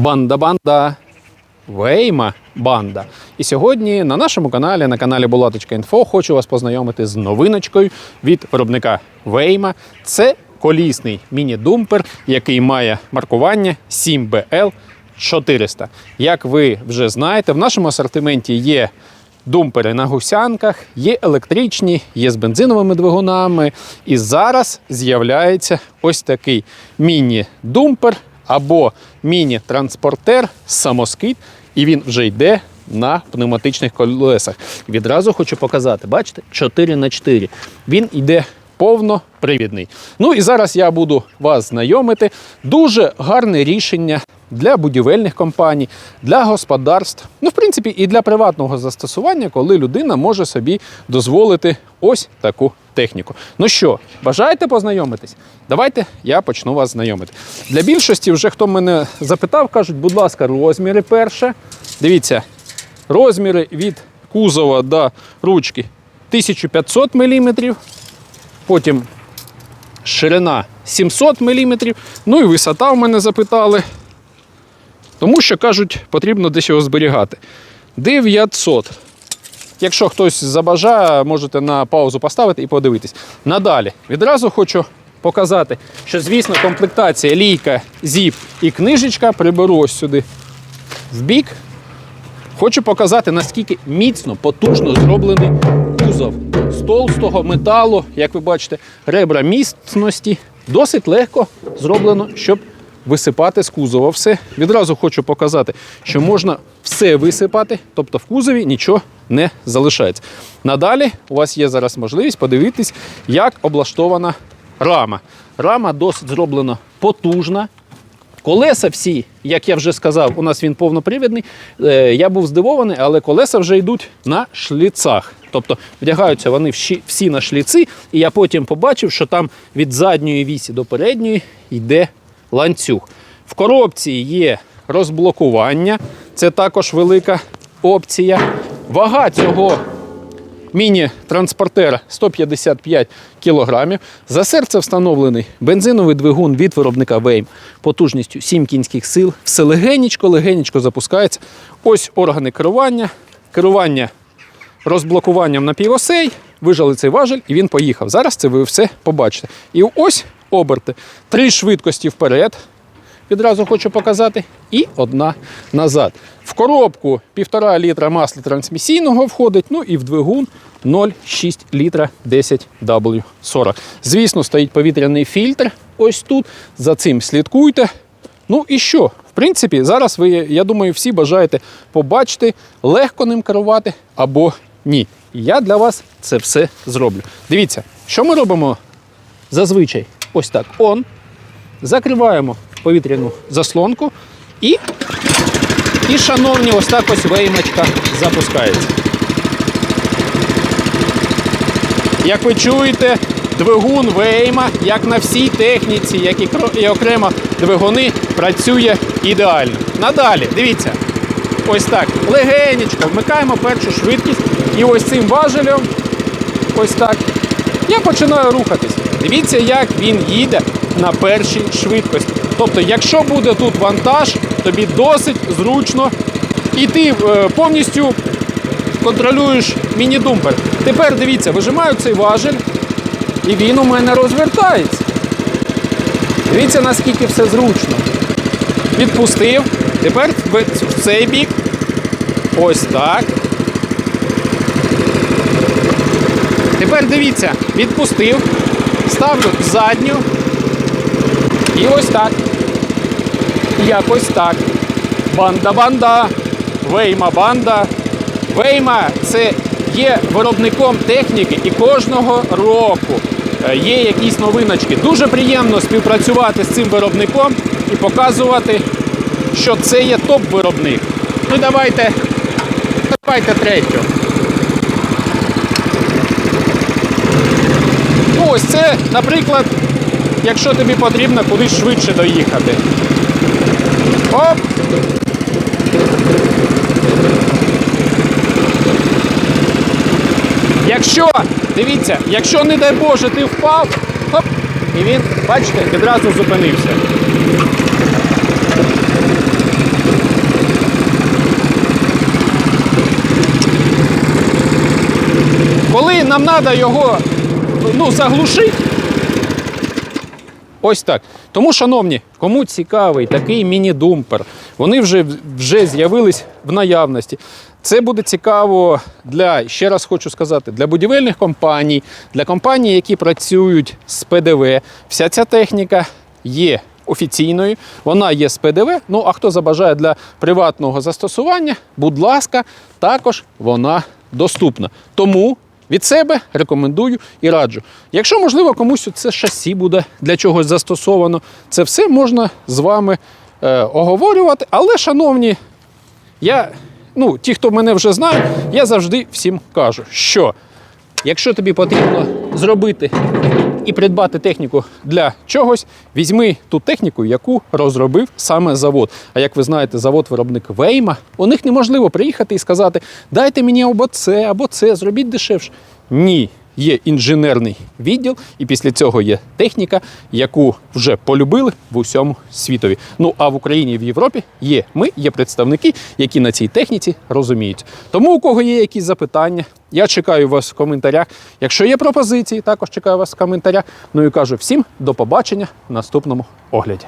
Банда-банда. Вейма банда. І сьогодні на нашому каналі, на каналі Булаточка.Інфо, хочу вас познайомити з новиночкою від виробника Вейма. Це колісний міні-думпер, який має маркування 7BL 400. Як ви вже знаєте, в нашому асортименті є думпери на гусянках, є електричні, є з бензиновими двигунами. І зараз з'являється ось такий міні-думпер або міні-транспортер самоскид, і він вже йде на пневматичних колесах. Відразу хочу показати, бачите, 4 на 4 Він йде повнопривідний. Ну і зараз я буду вас знайомити. Дуже гарне рішення для будівельних компаній, для господарств, ну, в принципі, і для приватного застосування, коли людина може собі дозволити ось таку техніку. Ну що, бажаєте познайомитись? Давайте я почну вас знайомити. Для більшості, вже хто мене запитав, кажуть, будь ласка, розміри перше. Дивіться, розміри від кузова до ручки 1500 мм, потім ширина 700 мм, ну і висота в мене запитали. Тому що кажуть, потрібно десь його зберігати. 900. Якщо хтось забажає, можете на паузу поставити і подивитись. Надалі відразу хочу показати, що, звісно, комплектація лійка, зіп і книжечка приберу ось сюди в бік. Хочу показати, наскільки міцно, потужно зроблений кузов з толстого металу, як ви бачите, ребра міцності. Досить легко зроблено, щоб висипати з кузова все. Відразу хочу показати, що можна все висипати, тобто в кузові нічого не залишається. Надалі у вас є зараз можливість подивитись, як облаштована рама. Рама досить зроблена потужна, Колеса всі, як я вже сказав, у нас він повнопривідний. Е, Я був здивований, але колеса вже йдуть на шліцах. Тобто вдягаються вони всі на шліци, і я потім побачив, що там від задньої вісі до передньої йде ланцюг. В коробці є розблокування, це також велика опція. Вага цього міні-транспортера 155 кг. За серце встановлений бензиновий двигун від виробника Вейм потужністю 7 кінських сил. Все легенечко, легенечко запускається. Ось органи керування. Керування розблокуванням на півосей. Вижали цей важель і він поїхав. Зараз це ви все побачите. І ось оберти. Три швидкості вперед. Відразу хочу показати, і одна назад. В коробку 1,5 літра масла трансмісійного входить, ну і в двигун 0,6 літра 10W40. Звісно, стоїть повітряний фільтр ось тут. За цим слідкуйте. Ну і що? В принципі, зараз ви, я думаю, всі бажаєте побачити, легко ним керувати або ні. Я для вас це все зроблю. Дивіться, що ми робимо зазвичай? Ось так. Он. Закриваємо повітряну заслонку і, і шановні, ось так ось веймочка запускається. Як ви чуєте, двигун вейма, як на всій техніці, як і, окремо двигуни, працює ідеально. Надалі, дивіться, ось так, легенечко, вмикаємо першу швидкість і ось цим важелем, ось так, я починаю рухатись. Дивіться, як він їде на першій швидкості. Тобто, якщо буде тут вантаж, тобі досить зручно і ти е, повністю контролюєш міні-думпер. Тепер дивіться, вижимаю цей важель, і він у мене розвертається. Дивіться, наскільки все зручно. Відпустив. Тепер в цей бік. Ось так. Тепер дивіться, відпустив, ставлю задню. І ось так. Якось так. Банда-банда. Вейма банда. Вейма це є виробником техніки і кожного року е, є якісь новиночки. Дуже приємно співпрацювати з цим виробником і показувати, що це є топ-виробник. Ну давайте, давайте третю. Ось це, наприклад, якщо тобі потрібно кудись швидше доїхати. Оп! Якщо, дивіться, якщо, не дай Боже, ти впав, хоп, і він, бачите, відразу зупинився. Коли нам треба його ну, заглушити, Ось так. Тому, шановні, кому цікавий такий міні-думпер, вони вже, вже з'явились в наявності. Це буде цікаво для, ще раз хочу сказати, для будівельних компаній, для компаній, які працюють з ПДВ. Вся ця техніка є офіційною, вона є з ПДВ. Ну а хто забажає для приватного застосування, будь ласка, також вона доступна. Тому від себе рекомендую і раджу. Якщо, можливо, комусь це шасі буде для чогось застосовано, це все можна з вами е, оговорювати. Але, шановні, я, ну, ті, хто мене вже знають, я завжди всім кажу, що якщо тобі потрібно зробити і придбати техніку для чогось, візьми ту техніку, яку розробив саме завод. А як ви знаєте, завод-виробник Вейма, у них неможливо приїхати і сказати: дайте мені або це, або це, зробіть дешевше. Ні. Є інженерний відділ, і після цього є техніка, яку вже полюбили в усьому світові. Ну а в Україні і в Європі є ми, є представники, які на цій техніці розуміють. Тому у кого є якісь запитання, я чекаю вас в коментарях. Якщо є пропозиції, також чекаю вас в коментарях. Ну і кажу всім до побачення в наступному огляді.